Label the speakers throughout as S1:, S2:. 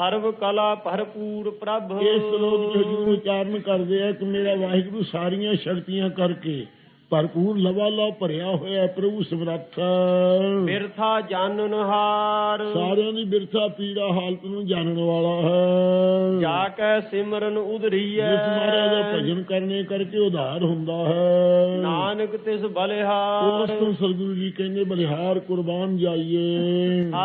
S1: ਸਰਵ ਕਲਾ ਭਰਪੂਰ ਪ੍ਰਭ।
S2: ਇਸ ਸ਼ਲੋਕ ਚ ਉਚਾਰਨ ਕਰਦੇ ਆ ਕਿ ਮੇਰਾ ਵਾਹਿਗੁਰੂ ਸਾਰੀਆਂ ਸ਼ਕਤੀਆਂ ਕਰਕੇ ਭਰਪੂਰ ਲਵਾਲਾ ਭਰਿਆ ਹੋਇਆ ਪ੍ਰਭੂ ਸਮਰੱਥ।
S1: ਬਿਰਥਾ ਜਾਣਨ ਹਾਰ।
S2: ਸਾਰਿਆਂ ਦੀ ਬਿਰਥਾ ਪੀੜਾ ਹਾਲਤ ਨੂੰ ਜਾਣਨ ਵਾਲਾ ਹੈ।
S1: ਜਾ ਕੈ ਸਿਮਰਨ ਉਧਰੀਐ।
S2: ਜਿਸ ਮਹਾਰਾਜ ਦਾ ਭਜਨ ਕਰਨੇ ਕਰਕੇ ਉਧਾਰ ਹੁੰਦਾ ਹੈ।
S1: ਨਾਨਕ ਤਿਸ
S2: ਉਸ
S1: ਬਲਿਹਾਰ
S2: ਤੋਂ ਸਤਿਗੁਰੂ ਜੀ ਕਹਿੰਦੇ ਬਲਿਹਾਰ ਕੁਰਬਾਨ ਜਾਈਏ।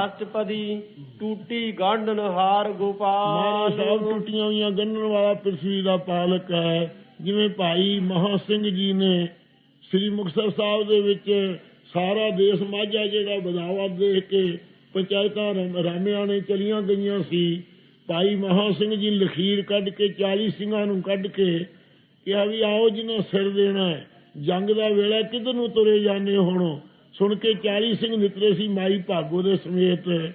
S1: ਅਸ਼ਟਪਦੀ ਟੂਟੀ ਗੰਢਨ ਹਾਰ
S2: ਮਹਾਰਾਜ
S1: ਗੋਪਾਲ
S2: ਸਾਹਿਬ ਟੁੱਟੀਆਂ ਹੋਈਆਂ ਗੰਢਣ ਵਾਲਾ ਪ੍ਰਿਥਵੀ ਦਾ ਪਾਲਕ ਹੈ। ਜਿਵੇਂ ਭਾਈ ਮਹਾ ਸਿੰਘ ਜੀ ਨੇ ਸ੍ਰੀ ਮੁਕਤਸਰ ਸਾਹਿਬ ਦੇ ਵਿੱਚ ਸਾਰਾ ਦੇਸ਼ ਮਾਝਾ ਜਿਹੜਾ ਬਦਾਵਾ ਦੇਖ ਕੇ ਪੰਚਾਇਤਾਂ ਰਾਮਿਆਂ ਨੇ ਚਲੀਆਂ ਗਈਆਂ ਸੀ। ਭਾਈ ਮਹਾ ਸਿੰਘ ਜੀ ਲਖੀਰ ਕੱਢ ਕੇ 40 ਸਿੰਘਾਂ ਨੂੰ ਕੱਢ ਕੇ ਕਿਹਾ ਵੀ ਆਓ ਜਿਹਨਾਂ ਸਿਰ ਦੇਣਾ ਹੈ, ਜੰਗ ਦਾ ਵੇਲਾ ਕਿਧਰ ਨੂੰ ਤੁਰੇ ਜਾਂਦੇ ਹੁਣ? ਸੁਣ ਕੇ 40 ਸਿੰਘ ਨਿਤਰੇ ਸੀ ਮਾਈ ਭਾਗੋ ਦੇ ਸਮੇਤ।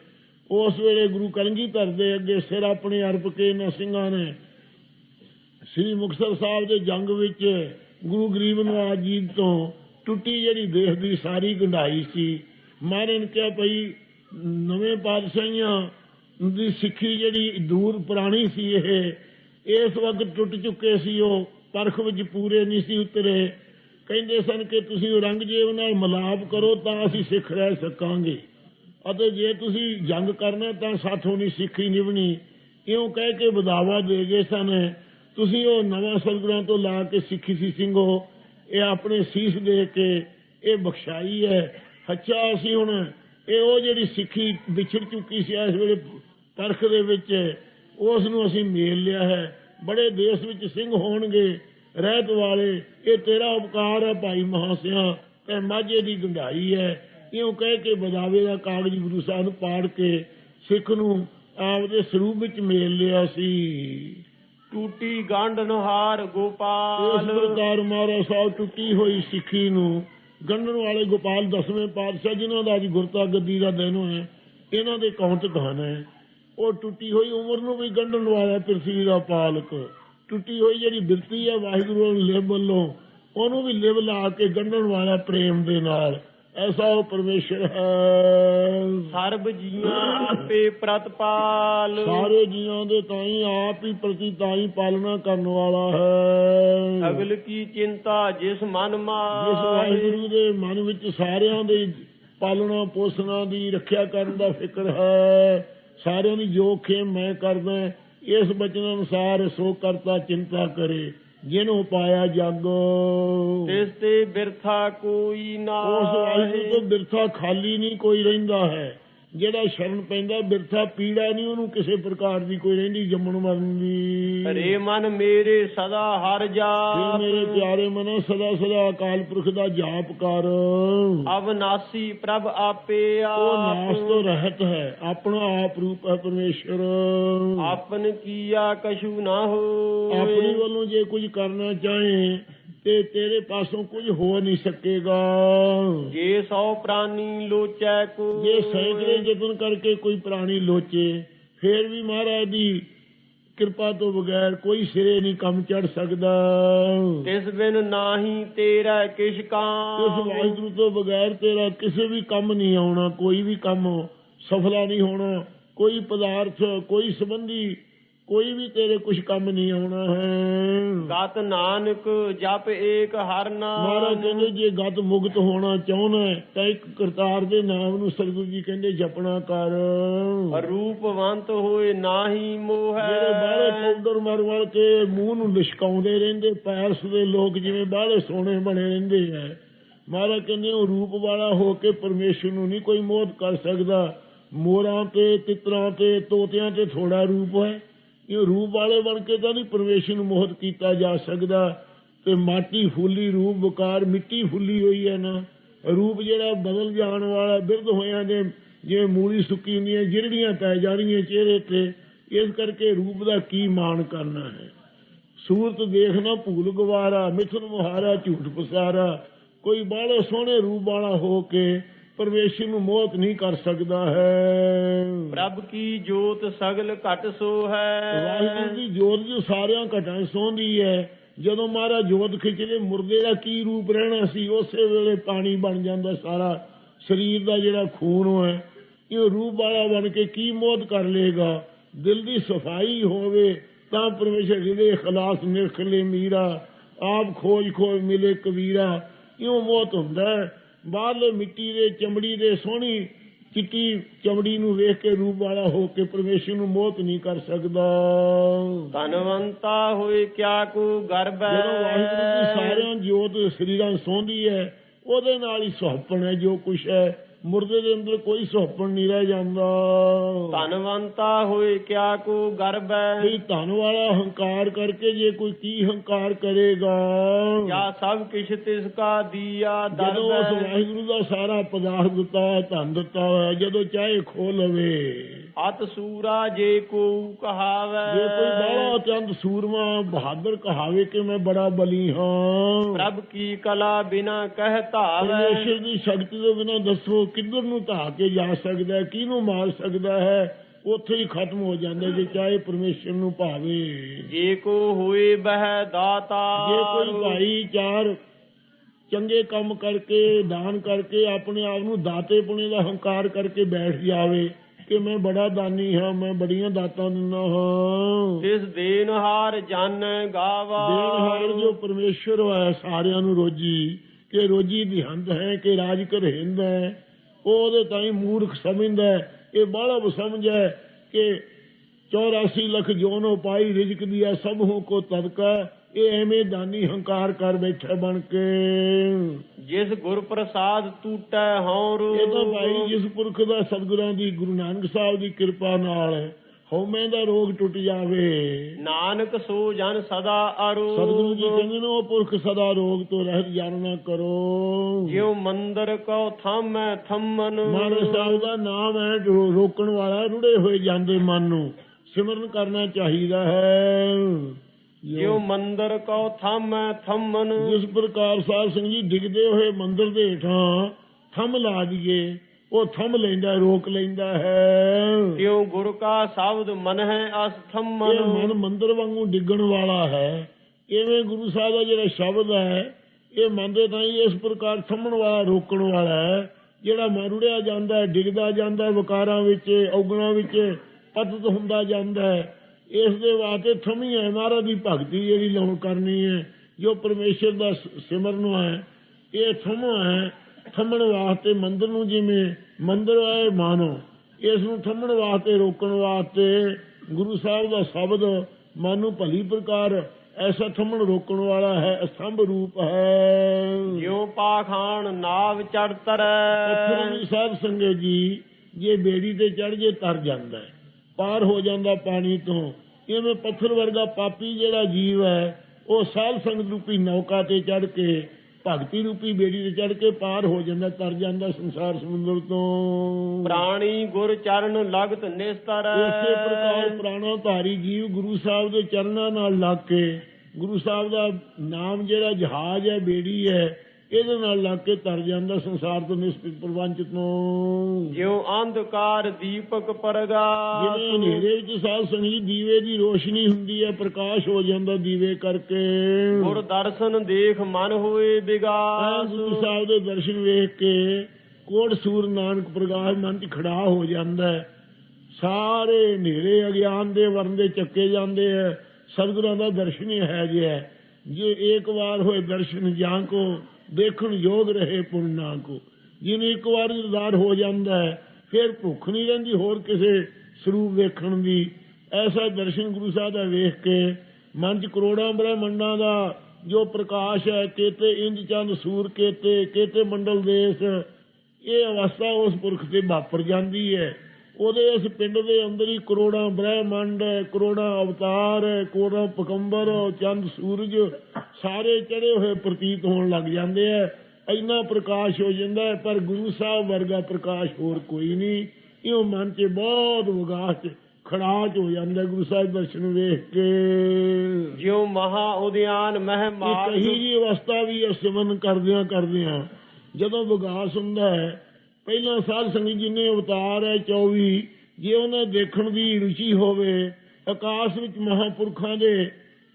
S2: ਉਸ ਵੇਲੇ ਗੁਰੂ ਕਲਗੀਧਰ ਦੇ ਅੱਗੇ ਸਿਰ ਆਪਣੇ ਅਰਪ ਕੇ ਇਹਨਾਂ ਸਿੰਘਾਂ ਨੇ। ਸ੍ਰੀ ਮੁਕਤਸਰ ਸਾਹਿਬ ਦੇ ਜੰਗ ਵਿੱਚ ਗੁਰੂ ਗਰੀਬ ਨਵਾਜ ਜੀ ਤੋਂ ਟੁੱਟੀ ਜਿਹੜੀ ਦੇਸ਼ ਦੀ ਸਾਰੀ ਗੰਢਾਈ ਸੀ, ਮਹਾਰਾਜ ਨੇ ਕਿਹਾ ਭਈ ਨਵੇਂ ਪਾਤਸ਼ਾਹੀਆਂ ਦੀ ਸਿੱਖੀ ਜਿਹੜੀ ਦੂਰ ਪੁਰਾਣੀ ਸੀ ਇਹ, ਇਸ ਵਕਤ ਟੁੱਟ ਚੁੱਕੇ ਸੀ ਉਹ, ਪਰਖ ਵਿੱਚ ਪੂਰੇ ਨਹੀਂ ਸੀ ਉਤਰੇ। ਕਹਿੰਦੇ ਸਨ ਕਿ ਤੁਸੀਂ ਔਰੰਗਜ਼ੇਬ ਨਾਲ ਮਲਾਪ ਕਰੋ ਤਾਂ ਅਸੀਂ ਸਿੱਖ ਰਹਿ ਸਕਾਂਗੇ। ਅਤੇ ਜੇ ਤੁਸੀਂ ਜੰਗ ਕਰਨਾ ਤਾਂ ਸਾਥੋਂ ਨਹੀਂ ਸਿੱਖੀ ਨਿਭਣੀ। ਇਉਂ ਕਹਿ ਕੇ ਬਦਾਵਾ ਦੇ ਗਏ ਸਨ। ਤੁਸੀਂ ਉਹ ਨਵਾਂ ਸਤਿਗੁਰਾਂ ਤੋਂ ਲਾ ਕੇ ਸਿੱਖੀ ਸੀ ਸਿੰਘੋ ਇਹ ਆਪਣੇ ਸੀਸ ਦੇ ਕੇ ਇਹ ਬਖਸ਼ਾਈ ਹੈ ਅੱਛਾ ਅਸੀਂ ਹੁਣ ਇਹ ਉਹ ਜਿਹੜੀ ਸਿੱਖੀ ਵਿਛੜ ਚੁੱਕੀ ਸੀ ਇਸ ਵੇਲੇ ਪਰਖ ਦੇ ਵਿੱਚ, ਉਸ ਨੂੰ ਅਸੀਂ ਮੇਲ ਲਿਆ ਹੈ। ਬੜੇ ਦੇਸ਼ ਵਿੱਚ ਸਿੰਘ ਹੋਣਗੇ, ਰਹਿਤ ਵਾਲੇ, ਇਹ ਤੇਰਾ ਉਪਕਾਰ ਹੈ ਭਾਈ ਮਹਾਸਿਆ ਤੇ ਮਾਝੇ ਦੀ ਗੰਢਾਈ ਹੈ। ਇਉਂ ਕਹਿ ਕੇ ਬਦਾਵੇ ਦਾ ਕਾਗਜ਼ ਗੁਰੂ ਸਾਹਿਬ ਨੂੰ ਪਾੜ ਕੇ ਸਿੱਖ ਨੂੰ ਆਪਦੇ ਸਰੂਪ ਵਿੱਚ ਮੇਲ ਲਿਆ ਸੀ।
S1: ਟੂਟੀ ਗੰਢਨ ਹਾਰ
S2: ਇਸ ਪ੍ਰਕਾਰ ਮਹਾਰਾਜ ਸਾਹਿਬ ਟੁੱਟੀ ਹੋਈ ਸਿੱਖੀ ਨੂੰ ਗੰਢਣ ਵਾਲੇ ਗੋਪਾਲ ਦਸਵੇਂ ਪਾਤਸ਼ਾਹ, ਜਿਨ੍ਹਾਂ ਦਾ ਅੱਜ ਗੁਰਤਾ ਗੱਦੀ ਦਾ ਦਿਨ ਹੋਇਆ, ਇਹਨਾਂ ਦੇ ਕੌਂਤ ਕਹਾਣਾ ਹੈ। ਉਹ ਟੁੱਟੀ ਹੋਈ ਉਮਰ ਨੂੰ ਵੀ ਗੰਢਣ ਵਾਲਾ ਪ੍ਰਿਥਵੀ ਦਾ ਪਾਲਕ। ਟੁੱਟੀ ਹੋਈ ਜਿਹੜੀ ਬਿਰਤੀ ਹੈ ਵਾਹਿਗੁਰੂ ਨੂੰ ਲਿਵ ਵੱਲੋਂ, ਉਹਨੂੰ ਵੀ ਲਿਵ ਲਾ ਕੇ ਗੰਢਣ ਵਾਲਾ ਪ੍ਰੇਮ ਦੇ ਨਾਲ। ਐਸਾ ਉਹ ਪਰਮੇਸ਼ਰ ਹੈ।
S1: ਸਰਬ ਜੀਆਂ ਆਪੇ ਪ੍ਰਤਪਾਲ
S2: ਸਾਰੇ ਜੀਵਾਂ ਦੇ ਤਾਈ ਆਪ ਹੀ ਪ੍ਰਤੀ ਤਾਈ ਪਾਲਣਾ ਕਰਨ ਵਾਲਾ ਹੈ।
S1: ਅਗਲ ਕੀ ਚਿੰਤਾ ਜਿਸ ਮਨ
S2: ਜਿਸ ਵਾਹਿਗੁਰੂ ਦੇ ਮਨ ਵਿੱਚ ਸਾਰਿਆਂ ਦੇ ਪਾਲਣਾ ਪੋਸਣਾ ਦੀ ਰੱਖਿਆ ਕਰਨ ਦਾ ਫਿਕਰ ਹੈ। ਸਾਰਿਆਂ ਦੀ ਜੋ ਖੇਮ ਮੈਂ ਕਰਦਾ ਇਸ ਬਚਨ ਅਨੁਸਾਰ ਸੋ ਕਰਤਾ ਚਿੰਤਾ ਕਰੇ। ਜਿਹਨੂੰ ਪਾਇਆ ਜਗ।
S1: ਤਿਸ ਤੇ ਬਿਰਥਾ ਕੋਈ ਨਾ
S2: ਉਸ ਵਾਹਿਗੁਰੂ ਤੋਂ ਬਿਰਥਾ ਖਾਲੀ ਨਹੀਂ ਕੋਈ ਰਹਿੰਦਾ ਹੈ। ਜਿਹੜਾ ਸ਼ਰਨ ਪੈਂਦਾ ਬਿਰਥਾ ਪੀੜਾ ਨਹੀਂ ਉਹਨੂੰ ਕਿਸੇ ਪ੍ਰਕਾਰ ਦੀ ਕੋਈ ਰਹਿੰਦੀ ਜੰਮਣ ਮਰਨ ਦੀ।
S1: ਰੇ ਮਨ ਮੇਰੇ ਸਦਾ ਹਰ ਜਾਪ।
S2: ਮੇਰੇ ਪਿਆਰੇ ਮਨੋ ਸਦਾ ਸਦਾ ਅਕਾਲ ਪੁਰਖ ਦਾ ਜਾਪ ਕਰ।
S1: ਅਵਨਾਸੀ ਪ੍ਰਭ ਆਪੇ
S2: ਉਹ ਨਾਸ ਤੋਂ
S1: ਆਪ
S2: ਰਹਿਤ ਹੈ ਆਪਣਾ ਆਪ ਰੂਪ ਹੈ ਪਰਮੇਸ਼ਰ।
S1: ਆਪਨ ਕੀਆ ਕਛੂ ਨਾ ਹੋਏ।
S2: ਆਪਣੀ ਵੱਲੋਂ ਜੇ ਕੁਝ ਕਰਨਾ ਚਾਹੇ ਤੇ ਤੇਰੇ ਪਾਸੋਂ ਕੁਝ ਹੋ ਨਹੀਂ ਸਕੇਗਾ।
S1: ਜੇ ਸੌ ਪ੍ਰਾਨੀ ਲੋਚੈ ਕੋ
S2: ਜੇ ਸੈਂਕੜੇ ਯਤਨ ਕਰਕੇ ਕੋਈ ਪ੍ਰਾਣੀ ਲੋਚੇ ਫੇਰ ਵੀ ਮਹਾਰਾਜ ਦੀ ਕਿਰਪਾ ਤੋਂ ਬਗੈਰ ਕੋਈ ਸਿਰੇ ਨਹੀਂ ਕੰਮ ਚੜ ਸਕਦਾ।
S1: ਤਿਸ ਬਿਨ ਨਾਹੀ ਤੇਰਾ ਕਿਛ
S2: ਇਸ
S1: ਕਾਮ
S2: ਵਾਹਿਗੁਰੂ ਤੋਂ ਬਗੈਰ ਤੇਰਾ ਕਿਸੇ ਵੀ ਕੰਮ ਨਹੀਂ ਆਉਣਾ ਕੋਈ ਵੀ ਕੰਮ ਸਫਲਾ ਨਹੀਂ ਹੋਣਾ ਕੋਈ ਪਦਾਰਥ ਕੋਈ ਸੰਬੰਧੀ ਕੋਈ ਵੀ ਤੇਰੇ ਕੁਝ ਕੰਮ ਨਹੀਂ ਆਉਣਾ ਹੈ।
S1: ਗਤ ਨਾਨਕ ਜਪ ਏਕ ਹਰ
S2: ਮਹਾਰਾਜ
S1: ਨਾਮ
S2: ਕਹਿੰਦੇ ਜੇ ਗਤ ਮੁਕਤ ਹੋਣਾ ਚਾਹੁੰਦਾ ਹੈ, ਤਾਂ ਇੱਕ ਕਰਤਾਰ ਦੇ ਨਾਮ ਨੂੰ ਸਤਿਗੁਰੂ ਜੀ ਕਹਿੰਦੇ ਜਪਣਾ ਕਰ।
S1: ਰੂਪਵੰਤ ਹੋਏ ਨਾਹੀ ਮੋਹ
S2: ਜਿਹੜੇ ਬਾਹਲੇ ਪਾਊਡਰ ਮਰ ਮਰ ਕੇ ਮੂੰਹ ਨੂੰ ਲਿਸ਼ਕਾਉਂਦੇ ਰਹਿੰਦੇ ਪੈਰਸ ਦੇ ਲੋਕ ਜਿਵੇਂ ਬਾਹਲੇ ਸੋਹਣੇ ਬਣੇ ਰਹਿੰਦੇ ਐ ਮਹਾਰਾਜ ਕਹਿੰਦੇ ਉਹ ਰੂਪ ਵਾਲਾ ਹੋ ਕੇ ਪਰਮੇਸ਼ਰ ਨੂੰ ਨਹੀਂ ਕੋਈ ਮੋਹ ਕਰ ਸਕਦਾ। ਮੋਰਾਂ ਤੇ ਤਿੱਤਰਾਂ ਤੇ ਤੋਤਿਆਂ ਤੇ ਥੋੜਾ ਰੂਪ ਹੈ। ਇਹ ਰੂਪ ਵਾਲੇ ਬਣ ਕੇ ਤਾਂ ਨਹੀਂ ਪਰਮੇਸ਼ਰ ਨੂੰ ਮੋਹਤ ਕੀਤਾ ਜਾ ਸਕਦਾ। ਤੇ ਮਾਟੀ ਫੁੱਲੀ ਰੂਪ ਵਿਕਾਰ ਮਿੱਟੀ ਫੁੱਲੀ ਹੋਈ ਹੈ ਨਾ। ਰੂਪ ਜਿਹੜਾ ਬਦਲ ਜਾਣ ਵਾਲਾ, ਬਿਰਧ ਹੋਇਆਂ ਦੇ ਜਿਵੇਂ ਮੂਲੀ ਸੁੱਕੀ ਹੁੰਦੀਆਂ ਜਿਹੜੀਆਂ ਪੈ ਜਾਣੀਆਂ ਚਿਹਰੇ ਤੇ, ਇਸ ਕਰਕੇ ਰੂਪ ਦਾ ਕੀ ਮਾਣ ਕਰਨਾ ਹੈ? ਸੂਰਤ ਦੇਖਣਾ ਭੂਲ ਗਵਾਰਾ, ਮਿਥਨ ਮੁਹਾਰਾ, ਝੂਠ ਪਸਾਰਾ। ਕੋਈ ਬਾਹਲੇ ਸੋਹਣੇ ਰੂਪ ਵਾਲਾ ਹੋ ਕੇ ਪਰਮੇਸ਼ਰ ਨੂੰ ਮੋਹਤ ਨਹੀਂ ਕਰ ਸਕਦਾ ਹੈ।
S1: ਪ੍ਰਭ ਕੀ ਜੋਤ ਸਗਲ ਘਟ ਸੋ ਹੈ।
S2: ਵਾਹਿਗੁਰੂ ਦੀ ਜੋਤ ਜੋ ਸਾਰਿਆਂ ਘਟਾਂ ਸੋਹੰਦੀ ਹੈ। ਜਦੋਂ ਮਹਾਰਾਜ ਜੋਤ ਖਿੱਚਦੇ ਮੁਰਦੇ ਦਾ ਕੀ ਰੂਪ ਰਹਿਣਾ ਸੀ ਉਸੇ ਵੇਲੇ ਪਾਣੀ ਬਣ ਜਾਂਦਾ ਸਾਰਾ। ਸਰੀਰ ਦਾ ਜਿਹੜਾ ਖੂਨ ਹੈ ਇਹ ਰੂਪ ਵਾਲਾ ਬਣ ਕੇ ਕੀ ਮੋਦ ਕਰ ਲੇਗਾ ਦਿਲ ਦੀ ਸਫ਼ਾਈ ਹੋਵੇ ਤਾਂ ਪਰਮੇਸ਼ਰ ਜਿਹਦੇ ਇਖਲਾਸ ਨਿਰਖਲੇ ਮੀਰਾ ਆਪ ਖੋਜ ਖੋਜ ਮਿਲੇ ਕਬੀਰਾ ਇਉਂ ਮੌਤ ਹੁੰਦਾ ਹੈ। ਬਾਹਰਲੇ ਮਿੱਟੀ ਦੇ ਚਮੜੀ ਦੇ ਸੋਹਣੀ ਚਿੱਟੀ ਚਮੜੀ ਨੂੰ ਵੇਖ ਕੇ ਰੂਪ ਵਾਲਾ ਹੋ ਕੇ ਪਰਮੇਸ਼ਰ ਨੂੰ ਮੌਤ ਨਹੀਂ ਕਰ ਸਕਦਾ।
S1: ਧਨਵੰਤਾ ਹੋਏ ਕਿਆ ਕੋ ਗਰਭ
S2: ਜਦੋਂ ਵਾਹਿਗੁਰੂ ਦੀ ਸਾਰਿਆਂ ਜੋਤ ਸਰੀਰਾਂ ਸੌਂਦੀ ਹੈ ਉਹਦੇ ਨਾਲ ਹੀ ਸੁਹੱਪਣ ਹੈ ਜੋ ਕੁਛ ਹੈ। ਮੁਰਦੇ ਦੇ ਅੰਦਰ ਕੋਈ ਸੁਹੱਪਣ ਨਹੀਂ ਰਹਿ ਜਾਂਦਾ।
S1: ਧਨਵੰਤਾ ਹੋਏ ਕਿਆ ਕੋ ਗਰਭ
S2: ਵੀ ਧਨ ਵਾਲਾ ਹੰਕਾਰ ਕਰਕੇ ਜੇ ਕੋਈ ਕੀ ਹੰਕਾਰ ਕਰੇਗਾ।
S1: ਜਾਂ ਸਭ ਕਿਛ ਤਿਸ ਕਾ ਦੀਆ
S2: ਜਦੋਂ ਉਸ ਵਾਹਿਗੁਰੂ ਦਾ ਸਾਰਾ ਪਦਾਰਥ ਦਿੱਤਾ ਹੈ ਧਨ ਦਿੱਤਾ ਹੋਇਆ ਜਦੋਂ ਚਾਹੇ ਖੋ ਲਵੇ।
S1: ਅਤ ਸੂਰਾ ਜੇ ਕੋ ਕਹਾਵੇ।
S2: ਜੇ ਕੋਈ ਬਾਹਲਾ ਚੰਦ ਸੂਰਮਾ ਬਹਾਦਰ ਕਹਾਵੇ ਕਿ ਮੈਂ ਬੜਾ ਬਲੀ ਹਾਂ।
S1: ਪ੍ਰਭ ਕੀ ਕਲਾ ਬਿਨਾ ਕਹਿ ਧਾਵੇ।
S2: ਪਰਮੇਸ਼ਰ ਦੀ ਸ਼ਕਤੀ ਤੋਂ ਬਿਨਾਂ ਦੱਸੋ ਕਿੱਧਰ ਨੂੰ ਧਾ ਕੇ ਜਾ ਸਕਦਾ ਹੈ ਕਿਹਨੂੰ ਮਾਰ ਸਕਦਾ ਹੈ ਉੱਥੇ ਹੀ ਖਤਮ ਹੋ ਜਾਂਦਾ ਜੇ ਚਾਹੇ ਪਰਮੇਸ਼ਰ ਨੂੰ ਭਾਵੇ।
S1: ਜੇ ਕੋ ਹੋਏ ਬਹਿ ਦਾਤਾ।
S2: ਜੇ ਕੋਈ ਭਾਈ ਚਾਰ ਚੰਗੇ ਕੰਮ ਕਰਕੇ ਦਾਨ ਕਰਕੇ ਆਪਣੇ ਆਪ ਨੂੰ ਦਾਤੇ ਪੁਣੇ ਦਾ ਹੰਕਾਰ ਕਰਕੇ ਬੈਠ ਜਾਵੇ ਕਿ ਮੈਂ ਬੜਾ ਦਾਨੀ ਹਾਂ ਮੈਂ ਬੜੀਆਂ ਦਾਤਾਂ ਦਿੰਦਾ ਹਾਂ
S1: ਤਿਸ ਦੇਨਹਾਰ ਜਨ ਗਾਵਾ
S2: ਦੇਣਹਾਰ ਜੋ ਪਰਮੇਸ਼ਰ ਹੈ ਸਾਰਿਆਂ ਨੂੰ ਰੋਜੀ ਕਿ ਰੋਜੀ ਦੀ ਹੰਦ ਹੈ ਕਿ ਰਾਜ ਕਰ ਹਿੰਦ ਹੈ ਉਹ ਉਹਦੇ ਤਾਈਂ ਮੂਰਖ ਸਮਝਦਾ ਹੈ। ਇਹ ਬਾਹਲਾ ਸਮਝ ਹੈ ਕਿ 84 ਲੱਖ ਜੋਨੋ ਪਾਈ ਰਿਜਕ ਦਿਆ ਸਭ ਹੋ ਕੋ ਤਦਕਾ ਇਹ ਐਵੇਂ ਦਾਨੀ ਹੰਕਾਰ ਕਰ ਬੈਠਾ ਬਣ ਕੇ।
S1: ਜਿਸ ਗੁਰ ਪ੍ਰਸਾਦ ਟੂਟੈ ਹਉਰ।
S2: ਇਹ ਤਾਂ ਭਾਈ ਜਿਸ ਪੁਰਖ ਦਾ ਸਤਿਗੁਰਾਂ ਦੀ ਗੁਰੂ ਨਾਨਕ ਸਾਹਿਬ ਦੀ ਕਿਰਪਾ ਨਾਲ ਹਉਮੈ ਦਾ ਰੋਗ ਟੁੱਟ ਜਾਵੇ।
S1: ਨਾਨਕ ਸੋ ਜਨ ਸਦਾ ਅਰੂ
S2: ਸਤਿਗੁਰੂ ਜੀ ਕਹਿੰਦੇ ਨੇ ਉਹ ਪੁਰਖ ਸਦਾ ਰੋਗ ਤੋਂ ਰਹਿਤ ਜਾਣਨਾ ਕਰੋ।
S1: ਜਿਉ ਮੰਦਰ ਕਉ ਥਾਮੈ ਥੰਮਨ।
S2: ਮਹਾਰਾਜ ਸਾਹਿਬ ਦਾ ਨਾਮ ਹੈ ਜੋ ਰੋਕਣ ਵਾਲਾ ਰੁੜੇ ਹੋਏ ਜਾਂਦੇ ਮਨ ਨੂੰ। ਸਿਮਰਨ ਕਰਨਾ ਚਾਹੀਦਾ ਹੈ।
S1: ਜਿਉ ਮੰਦਰ ਕਉ ਥਾਮੈ ਥੰਮਨ।
S2: ਜਿਸ ਪ੍ਰਕਾਰ ਸਾਹਿਬ ਸਿੰਘ ਜੀ ਡਿੱਗਦੇ ਹੋਏ ਮੰਦਰ ਦੇ ਹੇਠਾਂ ਥੰਮ ਲਾ ਦਈਏ ਉਹ ਥੰਮ ਲੈਂਦਾ ਰੋਕ ਲੈਂਦਾ ਹੈ।
S1: ਤਿਉ ਗੁਰ ਕਾ ਸ਼ਬਦ ਮਨ ਹੈ ਅਸ
S2: ਇਹ ਮਨ ਮੰਦਰ ਵਾਂਗੂ ਡਿੱਗਣ ਵਾਲਾ ਹੈ। ਇਵੇਂ ਗੁਰੂ ਸਾਹਿਬ ਦਾ ਜਿਹੜਾ ਸ਼ਬਦ ਹੈ ਇਹ ਮਨ ਦੇ ਤਾਂ ਇਸ ਪ੍ਰਕਾਰ ਥੰਮਣ ਵਾਲਾ ਰੋਕਣ ਵਾਲਾ ਹੈ। ਜਿਹੜਾ ਮਨ ਰੁੜਿਆ ਜਾਂਦਾ ਡਿੱਗਦਾ ਜਾਂਦਾ ਵਿਕਾਰਾਂ ਵਿੱਚ ਔਗਣਾਂ ਵਿੱਚ ਪਤਤ ਹੁੰਦਾ ਜਾਂਦਾ ਹੈ। ਇਸ ਦੇ ਵਾਸਤੇ ਥਮੀ ਹੈ ਮਹਾਰਾਜ ਦੀ ਭਗਤੀ ਜਿਹੜੀ ਲਾਉਣ ਕਰਨੀ ਹੈ ਜੋ ਪਰਮੇਸ਼ਰ ਦਾ ਸਿਮਰਨ ਹੈ ਇਹ ਥਮਾ ਹੈ ਥੰਮਣ ਵਾਸਤੇ ਮੰਦਰ ਨੂੰ ਜਿਵੇਂ ਮੰਦਰ ਹੈ ਮਾਨੋ ਇਸ ਨੂੰ ਥੰਮਣ ਵਾਸਤੇ ਰੋਕਣ ਵਾਸਤੇ ਗੁਰੂ ਸਾਹਿਬ ਦਾ ਸ਼ਬਦ ਮਨ ਨੂੰ ਭਲੀ ਪ੍ਰਕਾਰ ਐਸਾ ਥੰਮਣ ਰੋਕਣ ਵਾਲਾ ਹੈ ਅਸੰਭ ਰੂਪ ਹੈ।
S1: ਜਿਉ ਪਾਖਾਨ ਨਾਵ ਚੜ ਤਰੈ।
S2: ਜੀ ਸਾਹਿਬ ਸੰਗਤ ਜੀ ਜੇ ਬੇੜੀ ਤੇ ਚੜ ਜੇ ਤਰ ਜਾਂਦਾ ਹੈ। ਪਾਰ ਹੋ ਜਾਂਦਾ ਪਾਣੀ ਤੋਂ। ਇਵੇਂ ਪੱਥਰ ਵਰਗਾ ਪਾਪੀ ਜਿਹੜਾ ਜੀਵ ਹੈ ਉਹ ਸਾਧ ਸੰਗਤ ਰੂਪੀ ਨੌਕਾ ਤੇ ਚੜ ਕੇ ਭਗਤੀ ਰੂਪੀ ਬੇੜੀ ਤੇ ਚੜ ਕੇ ਪਾਰ ਹੋ ਜਾਂਦਾ ਤਰ ਜਾਂਦਾ ਸੰਸਾਰ ਸਮੁੰਦਰ ਤੋਂ।
S1: ਪ੍ਰਾਣੀ ਗੁਰ ਚਰਨ ਲਗਤ ਨਿਸਤਰ।
S2: ਇਸੇ ਪ੍ਰਕਾਰ ਪ੍ਰਾਣਾ ਧਾਰੀ ਜੀਵ ਗੁਰੂ ਸਾਹਿਬ ਦੇ ਚਰਨਾਂ ਨਾਲ ਲੱਗ ਕੇ ਗੁਰੂ ਸਾਹਿਬ ਦਾ ਨਾਮ ਜਿਹੜਾ ਜਹਾਜ਼ ਹੈ ਬੇੜੀ ਹੈ ਇਹਦੇ ਨਾਲ ਲੱਗ ਕੇ ਤਰ ਜਾਂਦਾ ਸੰਸਾਰ ਤੋਂ ਨਿਸਪਿਤ ਪ੍ਰਪੰਚ ਤੋਂ
S1: ਜਿਉ ਅੰਧਕਾਰ ਦੀਪਕ ਪਰਗਾ
S2: ਜਿਵੇਂ ਹਨੇਰੇ ਵਿੱਚ ਸਾਧ ਸੰਗਤ ਦੀਵੇ ਦੀ ਰੋਸ਼ਨੀ ਹੁੰਦੀ ਹੈ ਪ੍ਰਕਾਸ਼ ਹੋ ਜਾਂਦਾ ਦੀਵੇ ਕਰਕੇ।
S1: ਗੁਰ ਦਰਸ਼ਨ ਦੇਖ ਮਨ ਹੋਏ ਬਿਗਾਸ।
S2: ਗੁਰੂ ਸਾਹਿਬ ਦੇ ਦਰਸ਼ਨ ਵੇਖ ਕੇ ਕੋਟ ਸੂਰ ਨਾਨਕ ਪ੍ਰਕਾਸ਼ ਮਨ 'ਚ ਖੜਾ ਹੋ ਜਾਂਦਾ ਹੈ। ਸਾਰੇ ਹਨੇਰੇ ਅਗਿਆਨ ਦੇ ਵਰਨ ਦੇ ਚੱਕੇ ਜਾਂਦੇ ਹੈ। ਸਤਿਗੁਰਾਂ ਦਾ ਦਰਸ਼ਨ ਹੀ ਹੈ ਜੇ ਹੈ ਜੇ ਇੱਕ ਵਾਰ ਹੋਏ ਦਰਸ਼ਨ ਜਾਂ ਕੋ ਦੇਖਣ ਯੋਗ ਰਹੇ ਪੁੰਨਾ ਕੋ। ਜਿਹਨੇ ਇੱਕ ਵਾਰ ਦਿਦਾਰ ਹੋ ਜਾਂਦਾ ਹੈ, ਫਿਰ ਭੁੱਖ ਨਹੀਂ ਰਹਿੰਦੀ, ਹੋਰ ਕਿਸੇ ਸਰੂਪ ਵੇਖਣ ਦੀ। ਐਸਾ ਦਰਸ਼ਨ ਗੁਰੂ ਸਾਹਿਬ ਦਾ ਵੇਖ ਕੇ ਮਨ 'ਚ ਕਰੋੜਾਂ ਬ੍ਰਹਮੰਡਾਂ ਦਾ ਜੋ ਪ੍ਰਕਾਸ਼ ਹੈ, ਕੇਤੇ ਇੰਜ ਚੰਦ, ਸੂਰ ਕੇਤੇ ਕੇਤੇ ਮੰਡਲ ਦੇਸ਼, ਇਹ ਅਵਸਥਾ ਉਸ ਪੁਰਖ ਤੇ ਵਾਪਰ ਜਾਂਦੀ ਹੈ। ਉਹਦੇ ਇਸ ਪਿੰਡ ਦੇ ਅੰਦਰ ਹੀ ਕਰੋੜਾਂ ਬ੍ਰਹਮੰਡ ਕਰੋੜਾਂ ਅਵਤਾਰ ਕਰੋੜਾਂ ਪਕੰਬਰ ਚੰਦ ਸੂਰਜ ਸਾਰੇ ਚੜੇ ਹੋਏ ਪ੍ਰਤੀਤ ਹੋਣ ਲੱਗ ਜਾਂਦੇ ਐ ਇੰਨਾ ਪ੍ਰਕਾਸ਼ ਹੋ ਜਾਂਦਾ ਹੈ ਪਰ ਗੁਰੂ ਸਾਹਿਬ ਵਰਗਾ ਪ੍ਰਕਾਸ਼ ਹੋਰ ਕੋਈ ਨਹੀਂ। ਇਹ ਮਨ 'ਚ ਬਹੁਤ ਵਿਗਾਸ ਖੜਾਚ ਹੋ ਜਾਂਦਾ ਗੁਰੂ ਸਾਹਿਬ ਦਰਸ਼ਨ ਵੇਖ ਕੇ।
S1: ਜਿਉ ਮਹਾ ਉਦਿਆਨ ਮਹਿ
S2: ਇਹ ਕਹੀ ਜੀ ਅਵਸਥਾ ਵੀ ਹੈ ਸਿਮਰਨ ਕਰਦਿਆਂ ਕਰਦਿਆਂ ਜਦੋਂ ਵਿਗਾਸ ਹੁੰਦਾ ਹੈ ਪਹਿਲਾਂ ਸਾਧ ਸੰਗਤ ਜਿੰਨੇ ਅਵਤਾਰ ਹੈ 24 ਜੇ ਉਹਨਾਂ ਦੇਖਣ ਦੀ ਰੁਚੀ ਹੋਵੇ, ਆਕਾਸ਼ ਵਿੱਚ ਮਹਾਪੁਰਖਾਂ ਦੇ,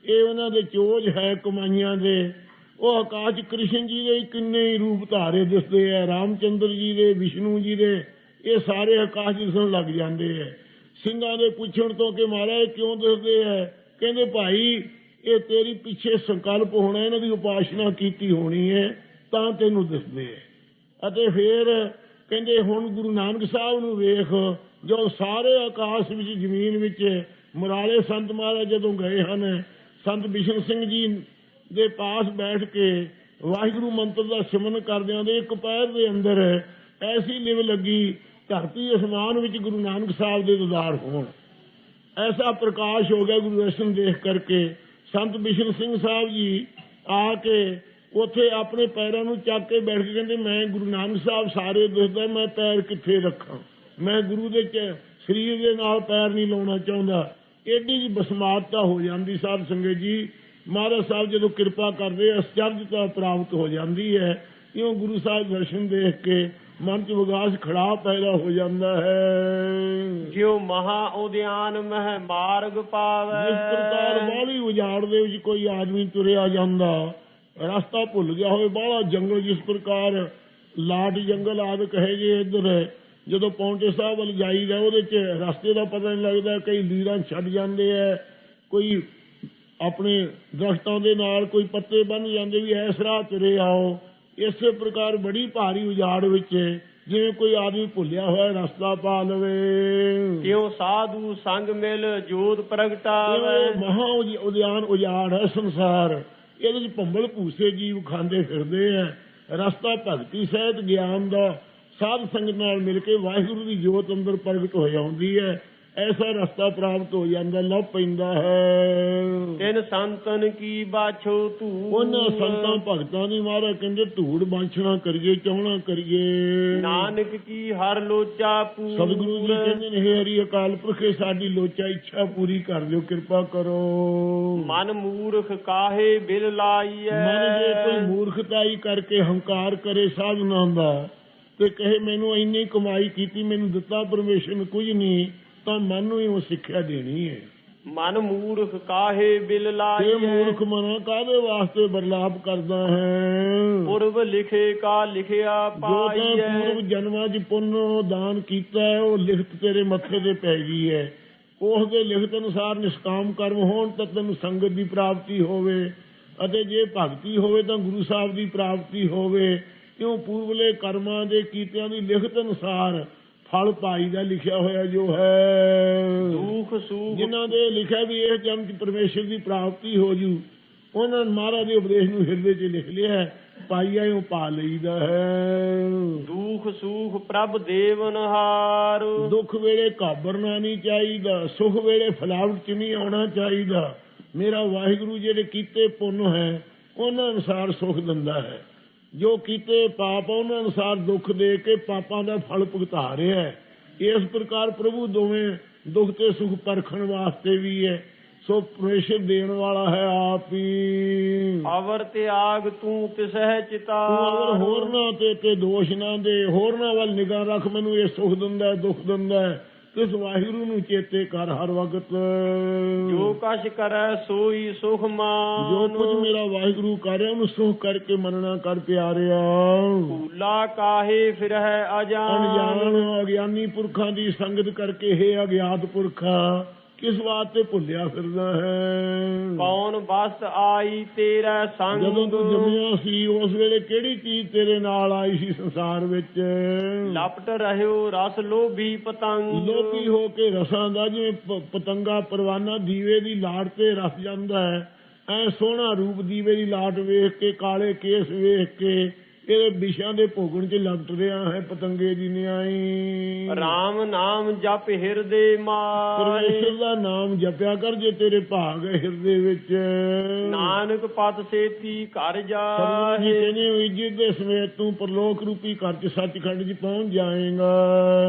S2: ਇਹ ਉਹਨਾਂ ਦੇ ਚੋਜ ਹੈ ਕਮਾਈਆਂ ਦੇ। ਉਹ ਆਕਾਸ਼ ਕ੍ਰਿਸ਼ਨ ਜੀ ਦੇ ਕਿੰਨੇ ਹੀ ਰੂਪ ਧਾਰੇ ਦਿਸਦੇ ਆ ਰਾਮਚੰਦਰ ਜੀ ਦੇ, ਵਿਸ਼ਨੂੰ ਜੀ ਦੇ, ਇਹ ਸਾਰੇ ਆਕਾਸ਼ ਦਿਸਣ ਲੱਗ ਜਾਂਦੇ ਆ ਸਿੰਘਾਂ ਦੇ ਪੁੱਛਣ ਤੋਂ ਕਿ ਮਹਾਰਾਜ ਕਿਉਂ ਦਿਸਦੇ ਐ ਕਹਿੰਦੇ ਭਾਈ, ਇਹ ਤੇਰੀ ਪਿੱਛੇ ਸੰਕਲਪ ਹੋਣਾ, ਇਹਨਾਂ ਦੀ ਉਪਾਸ਼ਨਾ ਕੀਤੀ ਹੋਣੀ ਹੈ, ਤਾਂ ਤੈਨੂੰ ਦਿਸਦੇ ਐ ਅਤੇ ਫਿਰ ਕਹਿੰਦੇ ਹੁਣ ਗੁਰੂ ਨਾਨਕ ਸਾਹਿਬ ਨੂੰ ਵੇਖ, ਜੋ ਸਾਰੇ ਆਕਾਸ਼ ਵਿੱਚ, ਜ਼ਮੀਨ ਵਿੱਚ ਮੁਰਾਲੇ ਸੰਤ ਮਹਾਰਾਜ ਜਦੋਂ ਗਏ ਹਨ, ਸੰਤ ਬਿਸ਼ਨ ਸਿੰਘ ਜੀ ਦੇ ਪਾਸ ਬੈਠ ਕੇ ਵਾਹਿਗੁਰੂ ਮੰਤਰ ਦਾ ਸਿਮਰਨ ਕਰਦਿਆਂ ਦੇ ਇੱਕ ਪੈਰ ਦੇ ਅੰਦਰ ਐਸੀ ਲਿਵ ਲੱਗੀ, ਧਰਤੀ ਅਸਮਾਨ ਵਿੱਚ ਗੁਰੂ ਨਾਨਕ ਸਾਹਿਬ ਦੇ ਦੀਦਾਰ ਹੋਣ। ਐਸਾ ਪ੍ਰਕਾਸ਼ ਹੋ ਗਿਆ ਗੁਰੂ ਦਰਸ਼ਨ ਦੇਖ ਕਰਕੇ। ਸੰਤ ਬਿਸ਼ਨ ਸਿੰਘ ਸਾਹਿਬ ਜੀ ਆ ਕੇ ਉੱਥੇ ਆਪਣੇ ਪੈਰਾਂ ਨੂੰ ਚੱਕ ਕੇ ਬੈਠ ਕੇ ਕਹਿੰਦੇ ਮੈਂ ਗੁਰੂ ਨਾਨਕ ਸਾਹਿਬ ਸਾਰੇ ਦਿਸਦਾ ਮੈਂ ਪੈਰ ਕਿੱਥੇ ਰੱਖਾਂ? ਮੈਂ ਗੁਰੂ ਦੇ ਚ ਸਰੀਰ ਦੇ ਨਾਲ ਪੈਰ ਨਹੀਂ ਲਾਉਣਾ ਚਾਹੁੰਦਾ। ਏਡੀ ਜੀ ਬਸਮਾਤਤਾ ਹੋ ਜਾਂਦੀ ਸਾਧ ਸੰਗਤ ਜੀ। ਮਹਾਰਾਜ ਸਾਹਿਬ ਜਦੋਂ ਕਿਰਪਾ ਕਰਦੇ ਅਸਚਰਜਤਾ ਪ੍ਰਾਪਤ ਹੋ ਜਾਂਦੀ ਹੈ। ਇਉਂ ਗੁਰੂ ਸਾਹਿਬ ਦਰਸ਼ਨ ਦੇਖ ਕੇ ਮਨ ਚ ਵਿਗਾਸ ਖੜਾ ਪੈਦਾ ਹੋ ਜਾਂਦਾ ਹੈ।
S1: ਜਿਉ ਮਹਾ ਉਦਿਆਨ ਮਹਿ ਮਾਰਗ ਪਾਵੈ।
S2: ਜਿਸ ਪ੍ਰਕਾਰ ਬਾਹਲੀ ਉਜਾੜ ਦੇ ਵਿੱਚ ਕੋਈ ਆਦਮੀ ਤੁਰਿਆ ਜਾਂਦਾ ਰਸਤਾ ਭੁੱਲ ਗਿਆ ਹੋਵੇ ਬਾਹਲਾ ਜੰਗਲ ਜਿਸ ਪ੍ਰਕਾਰ ਲਾਟ ਜੰਗਲ ਆਦਿ ਕਹੇ ਜੇ ਇੱਧਰ ਜਦੋਂ ਪੌਂਟੇ ਸਾਹਿਬ ਵੱਲ ਜਾਈਦਾ ਉਹਦੇ 'ਚ ਰਸਤੇ ਦਾ ਪਤਾ ਨਹੀਂ ਲੱਗਦਾ ਕਈ ਲੀਰਾਂ ਛੱਡ ਜਾਂਦੇ ਐ ਕੋਈ ਆਪਣੇ ਦਰਖਤਾਂ ਦੇ ਨਾਲ ਕੋਈ ਪੱਤੇ ਬੰਨ ਜਾਂਦੇ ਵੀ ਐਸ ਰਾਹ ਤੁਰੇ ਆਓ। ਇਸੇ ਪ੍ਰਕਾਰ ਬੜੀ ਭਾਰੀ ਉਜਾੜ ਵਿੱਚ ਜਿਵੇਂ ਕੋਈ ਆਦਮੀ ਭੁੱਲਿਆ ਹੋਇਆ ਰਸਤਾ ਪਾ ਲਵੇ।
S1: ਤਿਉ ਸਾਧੂ ਸੰਗ ਮਿਲ ਜੋਤ ਪ੍ਰਗਟਾਵੈ?
S2: ਮਹਾ ਉਦਿਆਨ ਉਜਾੜ ਹੈ ਸੰਸਾਰ। ਇਹਦੇ ਵਿੱਚ ਭੰਬਲ ਭੂਸੇ ਜੀਵ ਖਾਂਦੇ ਫਿਰਦੇ ਆ। ਰਸਤਾ ਭਗਤੀ, ਸਹਿਤ ਗਿਆਨ ਦਾ ਸਾਧ ਸੰਗਤ ਨਾਲ ਮਿਲ ਕੇ ਵਾਹਿਗੁਰੂ ਦੀ ਜੋਤ ਅੰਦਰ ਪ੍ਰਗਟ ਹੋ ਜਾਂਦੀ ਹੈ। ਐਸਾ ਰਸਤਾ ਪ੍ਰਾਪਤ ਹੋ ਜਾਂਦਾ ਲੱਭ ਪੈਂਦਾ ਹੈ।
S1: ਤਿਨ ਸੰਤਨ ਕੀ ਬਾਛੋ ਤੂ
S2: ਉਹਨਾਂ ਸੰਤਾਂ ਭਗਤਾਂ ਦੀ ਮਹਾਰਾਜ ਕਹਿੰਦੇ ਧੂੜ ਬਾਂਛਣਾ ਕਰੀਏ ਚਾਹਣਾ ਕਰੀਏ।
S1: ਨਾਨਕ ਕੀ ਹਰ ਲੋਚਾ ਪੂਰ?
S2: ਸਤਿਗੁਰੂ ਜੀ ਕਹਿੰਦੇ ਨੇ ਹੇ ਹਰੀ ਅਕਾਲ ਪੁਰਖੇ ਸਾਡੀ ਲੋਚਾ ਇੱਛਾ ਪੂਰੀ ਕਰ ਦਿਓ ਕਿਰਪਾ ਕਰੋ।
S1: ਮਨ ਮੂਰਖ ਕਾਹੇ ਬਿਲ ਲਾਈਐ?
S2: ਮਨ ਜੇ ਕੋਈ ਮੂਰਖਤਾਈ ਕਰਕੇ ਹੰਕਾਰ ਕਰੇ ਸਾਧਨਾ ਦਾ ਤੇ ਕਹੇ ਮੈਨੂੰ ਇੰਨੀ ਕਮਾਈ ਕੀਤੀ ਮੈਨੂੰ ਦਿੱਤਾ ਪਰਮੇਸ਼ਰ ਨੇ ਕੁਝ ਨਹੀਂ ਤਾਂ ਮਨ ਨੂੰ ਹੀ ਉਹ ਸਿੱਖਿਆ ਦੇਣੀ ਹੈ।
S1: ਮਨ ਮੂਰਖ ਕਾਹੇ ਬਿਲ
S2: ਇਹ
S1: ਲਾਈਐ
S2: ਮੂਰਖ ਮਨ ਕਾਦੇ ਵਾਸਤੇ ਬਰਲਾਪ ਕਰਦਾ ਹੈ?
S1: ਪੁਰਬ ਲਿਖੇ ਕਾ ਲਿਖਿਆ
S2: ਜੋ ਤਾਂ
S1: ਪਾਈਐ
S2: ਜਨਮਾਂ 'ਚ ਪੁੰਨ ਦਾਨ ਕੀਤਾ ਹੈ ਉਹ ਲਿਖਤ ਤੇਰੇ ਮੱਥੇ ਤੇ ਪੈ ਗਈ ਹੈ। ਉਸ ਦੇ ਲਿਖਤ ਅਨੁਸਾਰ ਨਿਸ਼ਕਾਮ ਕਰਮ ਹੋਣ ਤਾਂ ਤੈਨੂੰ ਸੰਗਤ ਦੀ ਪ੍ਰਾਪਤੀ ਹੋਵੇ। ਅਤੇ ਜੇ ਭਗਤੀ ਹੋਵੇ ਤਾਂ ਗੁਰੂ ਸਾਹਿਬ ਦੀ ਪ੍ਰਾਪਤੀ ਹੋਵੇ। ਕਿਉਂ ਪੂਰਵਲੇ ਕਰਮਾਂ ਦੇ ਕੀਤਿਆਂ ਦੀ ਲਿਖਤ ਅਨੁਸਾਰ ਫਲ ਪਾਈ ਦਾ ਲਿਖਿਆ ਹੋਇਆ ਜੋ ਹੈ।
S1: ਦੁਖ ਸੁਖ।
S2: ਜਿਨ੍ਹਾਂ ਦੇ ਲਿਖਿਆ ਵੀ ਇਹ ਜਨਮ ਚ ਪਰਮੇਸ਼ਰ ਦੀ ਪ੍ਰਾਪਤੀ ਹੋ ਜੂ ਉਹਨਾਂ ਨੇ ਮਹਾਰਾਜ ਦੇ ਉਪਦੇਸ਼ ਨੂੰ ਹਿਰਦੇ 'ਚ ਲਿਖ ਲਿਆ ਹੈ, ਪਾਈਆ ਉਹ ਪਾ ਲਈਦਾ ਹੈ।
S1: ਦੁਖ ਸੁਖ ਪ੍ਰਭ ਦੇਵਨਹਾਰ
S2: ਦੁੱਖ ਵੇਲੇ ਘਾਬਰਨਾ ਨਹੀਂ ਚਾਹੀਦਾ ਸੁਖ ਵੇਲੇ ਫਲਾਵਟ ਚ ਨਹੀਂ ਆਉਣਾ ਚਾਹੀਦਾ। ਮੇਰਾ ਵਾਹਿਗੁਰੂ ਜਿਹੜੇ ਕੀਤੇ ਪੁੰਨ ਹੈ ਉਹਨਾਂ ਅਨੁਸਾਰ ਸੁਖ ਦਿੰਦਾ ਹੈ। ਜੋ ਕੀਤੇ ਪਾਪ ਉਹਨਾਂ ਅਨੁਸਾਰ ਦੁੱਖ ਦੇ ਕੇ ਪਾਪਾਂ ਦਾ ਫਲ ਭੁਗਤਾ ਰਿਹਾ ਹੈ। ਇਸ ਪ੍ਰਕਾਰ ਪ੍ਰਭੂ ਦੋਵੇਂ ਦੁੱਖ ਤੇ ਸੁਖ ਪਰਖਣ ਵਾਸਤੇ ਵੀ ਹੈ। ਸੋ ਪਰਮੇਸ਼ਰ ਦੇਣ ਵਾਲਾ ਹੈ ਆਪ ਹੀ।
S1: ਅਵਰ ਤਿਆਗ ਤੂੰ ਤਿਸਹਿ ਚਿਤਾ।
S2: ਅਗਰ ਹੋਰਨਾਂ ਤੇ ਤੇ ਦੋਸ਼ ਨਾ ਦੇ ਹੋਰਨਾਂ ਵੱਲ ਨਿਗਾਹ ਰੱਖ ਮੈਨੂੰ ਇਹ ਸੁਖ ਦਿੰਦਾ ਦੁੱਖ ਦਿੰਦਾ ਹੈ। ਇਸ ਵਾਹਿਗੁਰੂ ਨੂੰ ਚੇਤੇ ਕਰ ਹਰ ਵਕਤ।
S1: ਜੋ ਕਛ ਕਰੈ ਸੋਈ ਸੁਖ ਮਾਨ।
S2: ਜੋ ਕੁਝ ਮੇਰਾ ਵਾਹਿਗੁਰੂ ਕਰ ਰਿਹਾ ਉਹਨੂੰ ਸੁਖ ਕਰਕੇ ਮੰਨਣਾ ਕਰ ਪਿਆਰਿਆ।
S1: ਭੂਲਾ ਕਾਹੇ ਫਿਰਹਿ ਅਜਾਨ।
S2: ਅਣਜਾਣ ਅਗਿਆਨੀ ਪੁਰਖਾਂ ਦੀ ਸੰਗਤ ਕਰਕੇ ਹੈ ਅਗਿਆਤ ਪੁਰਖਾ। ਕਿਸ ਵਾਸਤੇ ਭੁੱਲਿਆ ਫਿਰਦਾ ਹੈ?
S1: ਕੌਣ ਬਸ ਆਈ ਤੇਰਾ ਸੰਗ?
S2: ਜਦੋਂ ਤੂੰ ਜੰਮਿਆ ਸੀ ਉਸ ਵੇਲੇ ਕਿਹੜੀ ਚੀਜ਼ ਤੇਰੇ ਨਾਲ ਆਈ ਸੀ ਸੰਸਾਰ ਵਿੱਚ?
S1: ਲਪਟ ਰਹਿਓ ਰਸ ਲੋਭੀ ਪਤੰਗ।
S2: ਲੋਭੀ ਹੋ ਕੇ ਰਸਾਂ ਦਾ ਜਿਵੇਂ ਪ- ਪਤੰਗਾ ਪਰਵਾਨਾ ਦੀਵੇ ਦੀ ਲਾਟ ਤੇ ਰਸ ਜਾਂਦਾ ਹੈ। ਐ ਸੋਹਣਾ ਰੂਪ ਦੀਵੇ ਦੀ ਲਾਟ ਵੇਖ ਕੇ ਕਾਲੇ ਕੇਸ ਵੇਖ ਕੇ ਇਹਦੇ ਵਿਸ਼ਾਂ ਦੇ ਭੋਗਣ 'ਚ ਲਪਟ ਰਿਹਾ ਹੈ ਪਤੰਗੇ ਦੀ ਨਿਆਈ।
S1: ਰਾਮ ਨਾਮ ਜਪ ਹਿਰਦੇ ਮਾਰੇ
S2: ਪਰਮੇਸ਼ਰ ਦਾ ਨਾਮ ਜਪਿਆ ਕਰ ਜੇ ਤੇਰੇ ਭਾਗ ਹਿਰਦੇ ਵਿੱਚ।
S1: ਨਾਨਕ ਪਤ ਸੇਤੀ ਘਰ
S2: ਜੀ ਹੋ ਇੱਜ਼ਤ ਦੇ ਸਮੇਤ ਤੂੰ ਪਰਲੋਕ ਰੂਪੀ ਘਰ 'ਚ ਸੱਚਖੰਡ 'ਚ ਪਹੁੰਚ ਜਾਏਗਾ।